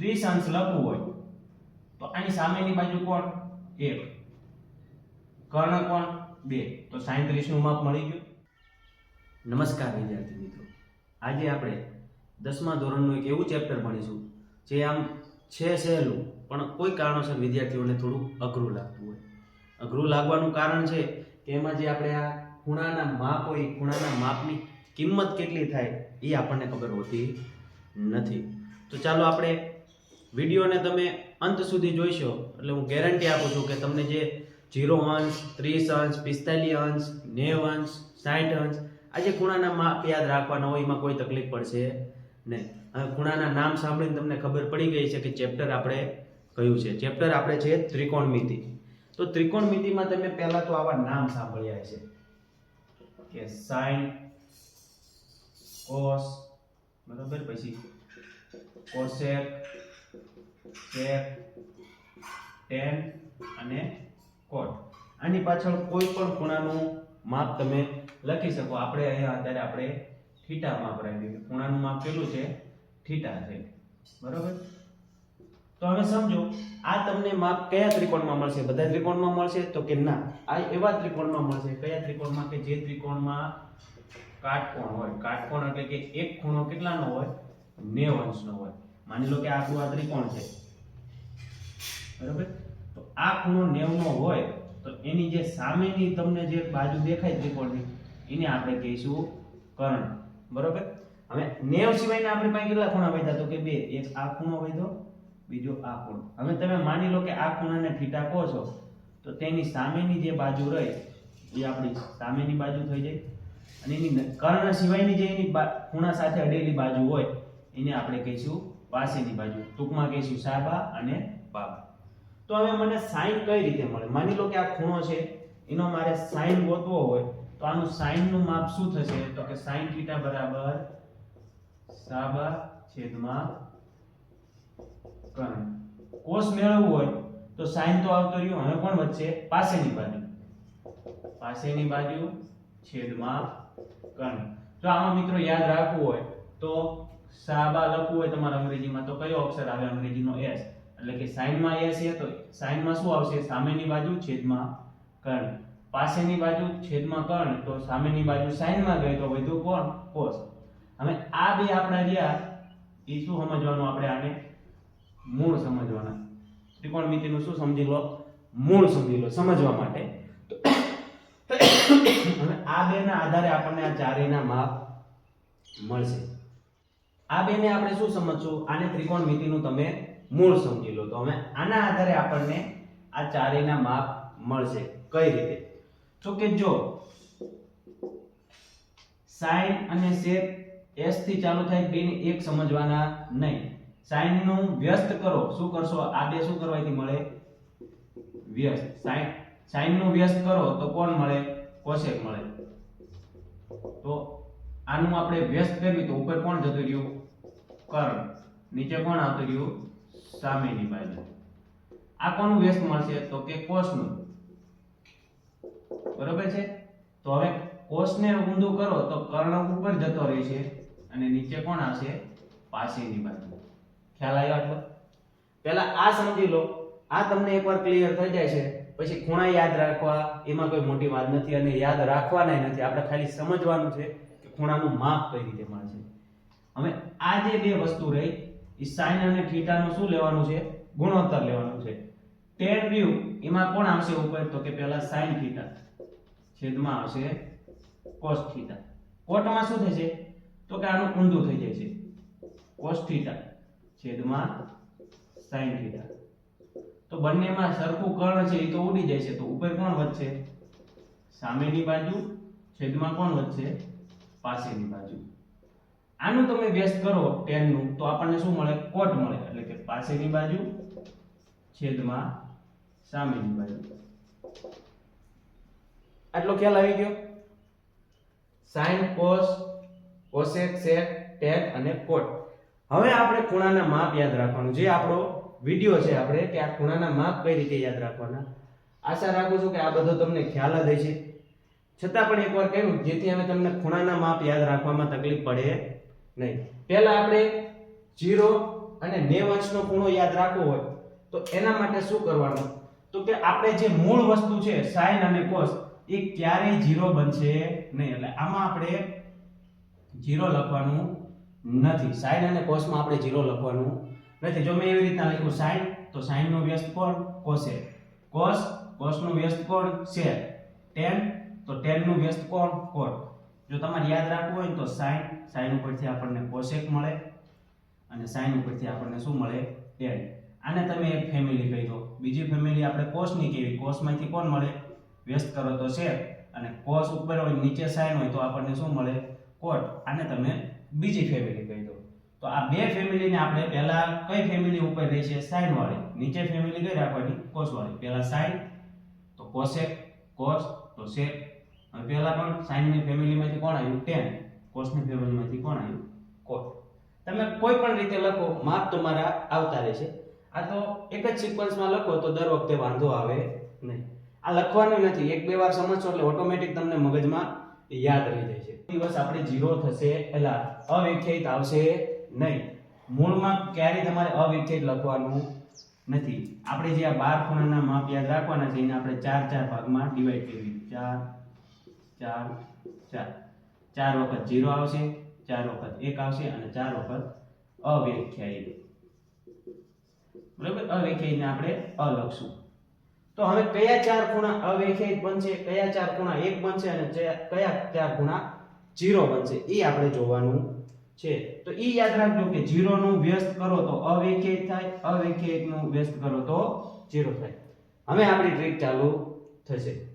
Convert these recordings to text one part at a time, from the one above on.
ત્રીસ અંશ લખવું હોય, તો આની સામેની બાજુ કોણ? એક. કર્ણ કોણ? બે. તો સાંત્રીસનું માપ મળી ગયું. નમસ્કાર વિદ્યાર્થી મિત્રો. આજે આપણે દસમા ધોરણનું એક એવું ચેપ્ટર ભણીશું, જે આમ છે સહેલું, પણ કોઈ કારણોસર વિદ્યાર્થીઓને થોડું અઘરું લાગતું હોય. અઘરું લાગવાનું કારણ છે કે એમાં જે આપણે આ ખૂણાના માપ હોય ખૂણાના માપની કિંમત કેટલી થાય, એ આપણને ખબર હોતી નથી. તો ચાલો આપણે વિડીયોને તમે અંત સુધી જોઈશો, એટલે હું ગેરંટી આપું છું કે તમને જે જીરો અંશ ત્રીસ અંશ પિસ્તાલીસ અંશ નેવ અંશ સાઠ અંશ આ જે ખૂણાના માપ યાદ રાખવાના હોય, એમાં કોઈ તકલીફ પડશે નહીં. હવે ખૂણાના નામ સાંભળીને તમને ખબર પડી ગઈ છે કે ચેપ્ટર આપણે કયું છે? ચેપ્ટર આપણે છે ત્રિકોણમિતિ. તો ત્રિકોણમિતિમાં તમે પહેલા તો આવા નામ સાંભળ્યા છે. કે સાઇન કોસ, બરાબર? પછી કોસેક સેક ટેન અને કોટ આની પાછળ કોઈ પણ ખૂણાનું માપ તમે લખી શકો. આપણે અહીંયા અત્યારે આપણે થીટા માપ રાખી દીધું. ખૂણાનું માપ કેટલું છે? થીટા છે. બરોબર? તો હવે સમજો, આ તમને માપ કયા ત્રિકોણમાં મળશે? બધા ત્રિકોણમાં મળશે? તો કે ના. આ એવા ત્રિકોણમાં મળશે. કયા ત્રિકોણમાં? કે જે ત્રિકોણમાં કાટકોણ હોય. કાટકોણ એટલે કે એક ખૂણો કેટલાનો હોય? 90 અંશનો હોય. માની લો કે આ આ ત્રિકોણ છે. બરાબર? તો આ ખૂણો નેવનો હોય તો એની જે સામેની તમને જે બાજુ દેખાય ત્રિકોણની, એને આપણે કહીશું કર્ણ. બરોબર? હવે નેવ સિવાયના આપણી પાસે કેટલા ખૂણા વધ્યા? તો કે બે. એક આ ખૂણો વધ્યો, બીજો આ ખૂણો. હવે તમે માની લો કે આ ખૂણાને થીટા કહો છો, તો તેની સામેની જે બાજુ રહે, એ આપણી સામેની બાજુ થઈ જાય. અને એની કર્ણ સિવાયની જે એની ખૂણા સાથે અડેલી બાજુ હોય, એને આપણે કહીશું વાસીની બાજુ. ટૂંકમાં કહીશું સાબા અને બાબા. તો હવે મને સાઈન કઈ રીતે મળે? માની લો કે આ ખૂણો છે, એનો મારે સાઈન ગોતવો હોય, તો આનું સાઈનનું માપ શું થશે? તો કે સાઈન થીટા બરાબર સાબા છેદમાં કર્ણ કોસ મેળવવું હોય, તો સાઈન તો આવતો રહ્યો, હવે પણ વચ્ચે પાસેની બાજુ. પાસેની બાજુ છેદમાં કર્ણ જો આમાં મિત્રો યાદ રાખવું હોય, તો સાબા લખવું હોય તમારા અંગ્રેજીમાં, તો કયો અક્ષર આવે અંગ્રેજીનો એસ? એટલે કે સાઈનમાં એસ છે તો સાઈનમાં શું આવશે? સામેની બાજુ છેદમાં કર્ણ પાસેની બાજુ છેદમાં કર્ણ તો સામેની બાજુ સાઈનમાં ગઈ તો વધુ કોણ? કોસ. હવે આ બે આપણા રહ્યા એ શું સમજવાનું આપણે આને? મૂળ સમજવાના. ત્રિકોણમિતિનું શું સમજી લો? મૂળ સમજી લો સમજવા માટે. હવે આ બેના આધારે આપણને આ ચારેયના માપ મળશે. આ બેને આપણે શું સમજશું? આને ત્રિકોણમિતિનું તમે મૂળ સમજી લો તો હવે આના આધારે આપણને આ ચારેયના માપ મળશે. કઈ રીતે? તો કે જો સાઈન અને શેપ s થી ચાલુ થાય બેને એક સમજવાના નહીં. સાઈનનું વ્યસ્ત કરો. શું કરશો? આ બે શું કરવાથી મળે? વ્યસ્ત. સાઈન સાઈનનું વ્યસ્ત કરો તો કોણ મળે? કોસેક મળે. તો આનું આપણે વ્યસ્ત કરવી તો ઉપર કોણ જતું રહ્યું? કર્ણ. નીચે કોણ આવતું રહ્યું? સામેની બાજુ. આ કોનું વ્યસ્ત મળશે તો કે કોષનું. બરોબર છે? તો હવે કોષને ઊંધું કરો તો કર્ણ ઉપર જતો રહેશે અને નીચે કોણ આવશે? પાસેની બાજુ. ખ્યાલ આવ્યો આટલો? પહેલા આ સમજી લો. આ તમને એકવાર ક્લિયર થઈ જાય છે. પછી ખૂણા યાદ રાખવા. એમાં કોઈ મોટી વાત નથી અને યાદ રાખવાના નથી. આપણે ખાલી સમજવાનું છે કે ખૂણાનું માપ કઈ રીતે મળશે હવે આ જે બે વસ્તુ રહી એ સાઈન અને થીટાનું શું લેવાનું છે? ગુણોત્તર લેવાનું છે. ટેન રહ્યું એમાં કોણ આવશે ઉપર? તો કે પહેલા સાઈન થીટા છેદમાં આવશે કોસ થીટા કોટમાં શું થશે? તો કે આનું ઊંધું થઈ જાય છે કોસ થીટા છેદમાં સાઈન થીટા તો બંનેમાં સરખું કર્ણ છે એ તો ઉડી જાય છે. તો ઉપર કોણ વધશે? સામેની બાજુ, છેદમાં કોણ વધશે? પાસેની બાજુ. આનું તમે વ્યસ્ત કરો 10 નું તો આપણને શું મળે? કોટ મળે. એટલે કે પાસેની બાજુ, છેદમાં સામેની બાજુ. આટલો ખ્યાલ આવી ગયો? sin cos cosec sec tan અને કોટ. હવે આપણે ખૂણાના માપ યાદ રાખવાનું. જે આપણો વિડિયો છે આપણે, કે આ ખૂણાના માપ કઈ રીતે યાદ રાખવાના? આશા રાખું છું કે આ બધો તમને ખ્યાલ જ હશે. છતાં પણ એકવાર કહ્યું, જેથી અમે તમને ખૂણાના માપ યાદ રાખવામાં તકલીફ પડે નહીં. પહેલા આપણે 0 અને 90 અંશનો ખૂણો યાદ રાખવો હોય, તો એના માટે શું કરવાનું? તો કે આપણે જે મૂળ વસ્તુ છે sin અને cos એ ક્યારેય 0 બનશે નહીં. એટલે આમાં આપણે 0 લખવાનું નથી. sin અને cos માં આપણે 0 લખવાનું નથી. જો મેં એવી રીતના લખ્યું sin તો sin નો વ્યસ્ત કોણ? cosec cos cos નો વ્યસ્ત કોણ? છે tan તો tan નું વ્યસ્ત કોણ? cot જો તમારે યાદ રાખવું હોય તો સાઈન સાઈન ઉપરથી આપણને કોશેક મળે અને સાઈન ઉપરથી આપણને શું મળે? ટેન આને તમે એક ફેમિલી કહી દો. બીજી ફેમિલી આપણે કોષની કેવી? કોષમાંથી કોણ મળે? વ્યસ્ત કરો તો શેર. અને કોષ ઉપર હોય નીચે સાઈન હોય તો આપણને શું મળે? કોટ. આને તમે બીજી ફેમિલી કહી દો. તો આ બે ફેમિલીને આપણે પહેલા કઈ ફેમિલી ઉપર રહી છે sin વાળી નીચે ફેમિલી કઈ રાખવાની? કોષ વાળી પહેલા સાઈન, તો કોશેક કોષ તો sec અને પહેલા પણ sin ની ફેમિલીમાંથી કોણ આવ્યું? ટેન. cos ની ફેમિલીમાંથી કોણ આવ્યું? કોટ તમે કોઈ પણ રીતે લખો, માપ તમારા આવતા રહેશે. આ તો એક જ સિક્વન્સમાં લખો તો દર વખતે વાંધો આવે નહીં. આ લખવાનું નથી, એક બે વાર સમજશો એટલે ઓટોમેટિક તમને મગજમાં યાદ રહી જાય છે. દિવસ આપણે જીરો થશે એટલે અવ્યાખ્યાયિત આવશે નહીં. મૂળમાં ક્યારેય તમારે અવ્યાખ્યાયિત લખવાનું નથી. આપણે જે આ બાર ખૂણાના માપ યાદ રાખવાના છે, એને આપણે ચાર ચાર ભાગમાં ડિવાઈડ કરવી ચાર ચાર ચાર. ચાર વખત જીરો આવશે, ચાર વખત એક આવશે અને ચાર વખત અવ્યાખ્યાયિત. બરાબર? અવ્યાખ્યાયિતને આપણે અ લખશું તો હવે કયા ચાર ખૂણા અવ્યાખ્યાયિત બનશે, કયા ચાર ખૂણા એક બનશે અને કયા ચાર ખૂણા જીરો બનશે એ આપણે જોવાનું છે. તો એ યાદ રાખજો કે 0 નું વ્યસ્ત કરો તો અવ્યાખ્યાયિત થાય અવ્યાખ્યાયિતનું વ્યસ્ત કરો તો જીરો થાય. હવે આપણી ટ્રીક ચાલુ થશે.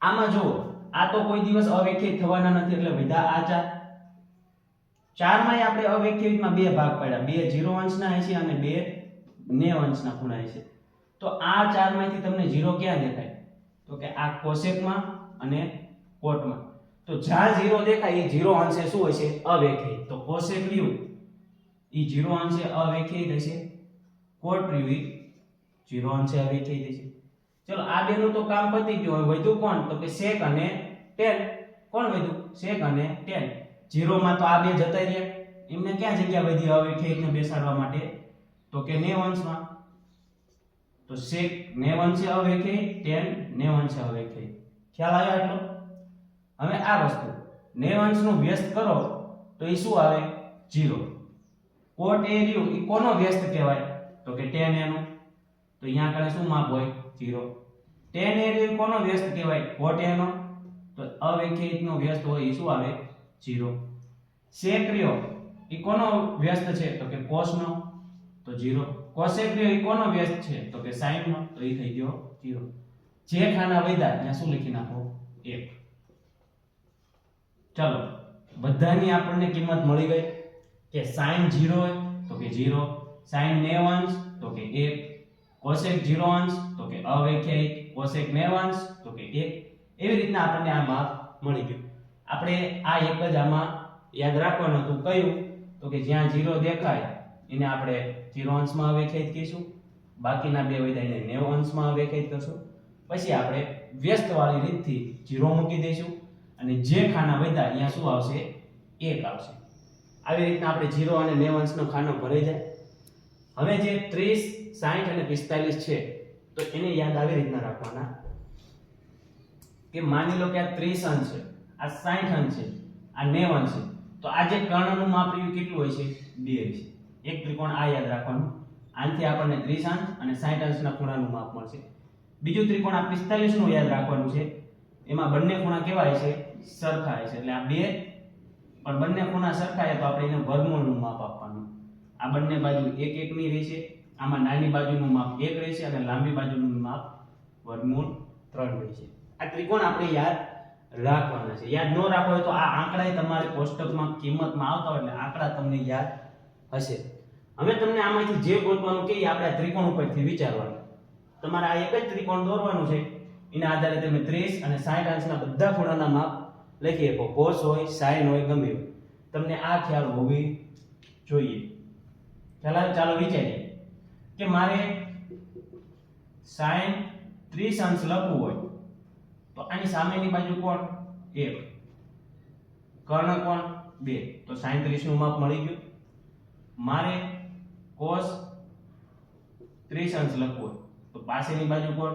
આમાં જુઓ, આ તો કોઈ દિવસ અવ્યાખ્યાયિત થવાના નથી, એટલે વિધા આ ચાર ચારમાંય આપણે અવ્યાખ્યાયિતમાં બે ભાગ પાડ્યા. બે જીરો અંશના હશે અને બે ને અંશના ખૂણા હશે. તો આ ચારમાંથી તમને જીરો ક્યાં દેખાય? તો કે આ કોશેકમાં અને કોટમાં. તો જ્યાં જીરો દેખાય, એ જીરો અંશે શું હશે? અવ્યાખ્યાયિત. તો કોશેક રહ્યું એ જીરો અંશે અવ્યાખ્યાયિત હશે. કોટ રહ્યું જીરો 0 અંશે અવ્યાખ્યાયિત હશે. ચલો, આ બેનું તો કામ પતી ગયું, હવે વધ્યું કોણ? તો કે sec અને tan કોણ વધ્યું? sec અને tan 0 માં તો આ બે જતા રહ્યા. એમને ક્યાં જગ્યા વધી અવ્યાખ્યાયિતને બેસાડવા માટે? તો કે 90 અંશમાં તો sec નેવ અંશે કે tan નેવ અંશે કે. ખ્યાલ આવ્યો આટલો? હવે આ વસ્તુ. 90 અંશનું વ્યસ્ત કરો, તો એ શું આવે? 0 કોટ એ રહ્યું એ કોનો વ્યસ્ત કહેવાય? તો કે tan એનું. તો અહીંયા આગળ શું માપ હોય? 0 tan એ કોનો વ્યસ્ત કહેવાય? કોટ એનો. તો અવ્યાખ્યાયિતનો વ્યસ્ત હોય એ શું આવે? 0 sec રહ્યો એ કોનો વ્યસ્ત છે? તો કે cos નો તો 0 cosec રહ્યો એ કોનો વ્યસ્ત છે? તો કે sin નો તો એ થઈ ગયો 0 જે ખાના વધ્યા ત્યાં શું લખી નાખો? 1 ચાલો, બધાની આપણને કિંમત મળી ગઈ કે sin 0 હોય તો કે 0 sin 9 અંશ તો કે 1 cosec 0 અંશ તો કે અવ્યાખ્યાયિત 9 અંશ તો કે એક. એવી રીતના આપણને આ માપ મળી ગયો. આપણે આ એક જ આમાં યાદ રાખવાનું હતું, કયું? તો કે જ્યાં જીરો દેખાય, એને આપણે જીરો અંશમાં અવ્યાખ્યાયિત કહીશું. બાકીના બે વિધાયને 9 અંશમાં અવ્યાખ્યાયિત કરશું. પછી આપણે વ્યસ્તવાળી રીતથી જીરો મૂકી દઈશું. અને જે ખાના વધ્યા અહીંયા શું આવશે? એક આવશે. આવી રીતના આપણે જીરો અને નેવ અંશનો ખાનો ભરાઈ જાય. હવે જે 30 60 અને 45 છે તો એને યાદ આવી રીતના રાખવાના કે માની લો કે આ 30 અંશ છે, આ સાઠ અંશ છે, આ નેવ અંશ છે, તો આ જે કર્ણનું માપ રહ્યું કેટલું હોય છે? બે છે. એક ત્રિકોણ આ યાદ રાખવાનું. આનાથી આપણને 30 અંશ અને 60 અંશના ખૂણાનું માપ મળશે. બીજું ત્રિકોણ આ પિસ્તાલીસનું યાદ રાખવાનું છે. એમાં બંને ખૂણા કેવા છે? સરખા છે. એટલે આ બે, પણ બંને ખૂણા સરખા તો આપણે એને વર્ગમૂળનું માપ આપવાનું. આ બંને બાજુ એક એકની રહેશે આમાં નાની બાજુનું માપ એક રહેશે અને લાંબી બાજુનું માપ વર્ગમૂળ ત્રણ રહેશે. આ ત્રિકોણ આપણે યાદ રાખવાના છે. યાદ ન રાખો તો આ આંકડા તમારે કોષ્ટકમાં, કિંમતમાં આવતા હોય એટલે આંકડા તમને યાદ હશે. હવે તમને આમાંથી જે ગોતવાનું કે આપણે આ ત્રિકોણ ઉપરથી વિચારવાનું. તમારે આ એક જ ત્રિકોણ દોરવાનું છે. એના આધારે તમે 30 અને સાઠ અંશના બધા ખૂણાના માપ લખી શકો. cos હોય sin હોય, ગમે હોય. તમને આ ખ્યાલ હોવી જોઈએ. ચાલો ચાલો વિચારીએ. કે મારે sin 30 અંશ લખવું હોય, તો આની સામેની બાજુ કોણ? 1 કર્ણ કોણ? 2 તો sin 30 નું માપ મળી ગયું. મારે કોસ ત્રીસ અંશ લખવું હોય, તો પાસેની બાજુ કોણ?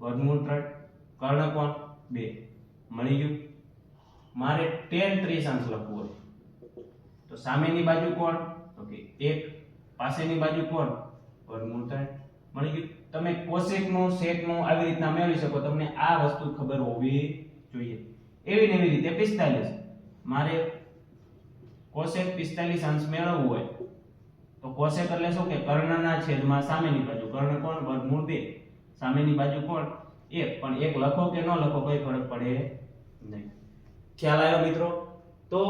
વર્ગમૂળ ત્રણ. કર્ણ કોણ? બે. મળી ગયું. મારે tan ત્રીસ અંશ લખવું હોય, તો સામેની બાજુ કોણ? તો કે એક. પાસેની બાજુ કોણ? વર્ગમૂળ થાય. મળી ગયું. તમે કોસેકનું સેકનું આવી રીતના મેળવી શકો. તમને આ વસ્તુ ખબર હોવી જોઈએ. એવી ને એવી રીતે પિસ્તાલીસ. મારે કોસેક પિસ્તાલીસ અંશ મેળવવું હોય, તો કોસેક એટલે શું કે કર્ણના છેદમાં સામેની બાજુ. કર્ણ કોણ? વર્ગમૂળ બે. સામેની બાજુ કોણ? 1 પણ એક લખો કે ન લખો કોઈ ફરક પડે નહીં. ખ્યાલ આવ્યો મિત્રો? તો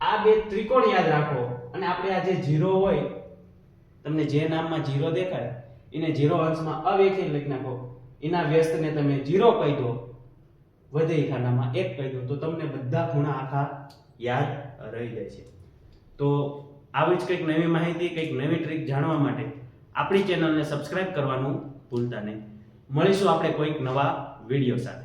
આ બે ત્રિકોણ યાદ રાખો. અને આપણે આ જે જીરો હોય તમને જે નામમાં જીરો દેખાય, એને જીરો અંશમાં અવેખી લખી નાખો. એના વ્યસ્તને તમે જીરો કહી દો, વધે ખાનામાં એક કહી દો, તો તમને બધા ખૂણા આખા યાદ રહી જાય છે. તો આવી જ કંઈક નવી માહિતી, કંઈક નવી ટ્રીક જાણવા માટે આપણી ચેનલને સબસ્ક્રાઇબ કરવાનું ભૂલતા નહીં. મળીશું આપણે કોઈક નવા વીડિયો સાથે.